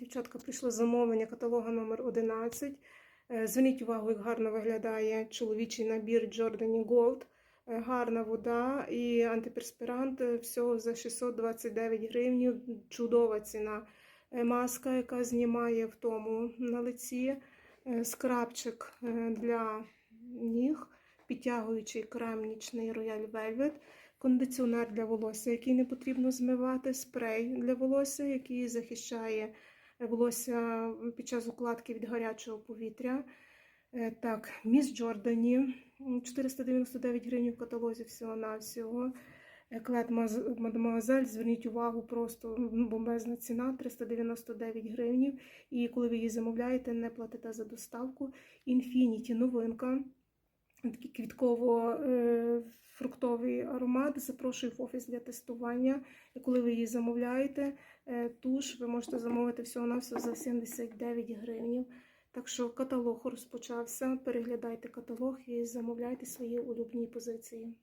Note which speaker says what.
Speaker 1: Дівчатка, прийшло замовлення каталога номер 11. Е, Зверніть увагу, як гарно виглядає чоловічий набір Giordani Gold. Е, Гарна вода і антиперспірант е, всього за 629 гривень. Чудова ціна. Маска, яка знімає втому на лиці, скрабчик для ніг, підтягуючий крем нічний Royal Velvet, кондиціонер для волосся, який не потрібно змивати, спрей для волосся, який захищає волосся під час укладки від гарячого повітря. Е, Так, міс Джордані 499 гривень в каталозі всього-навсього. Еклет Маз- Мадемуазель, зверніть увагу, просто бомбезна ціна 399 гривень. І коли ви її замовляєте, не платите за доставку. Infinity новинка. Такий квітково-фруктовий аромат. Запрошую в офіс для тестування. І коли ви її замовляєте, е, туш ви можете замовити всього-навсього за 79 гривень. Так що каталог розпочався. Переглядайте каталог і замовляйте свої улюблені позиції.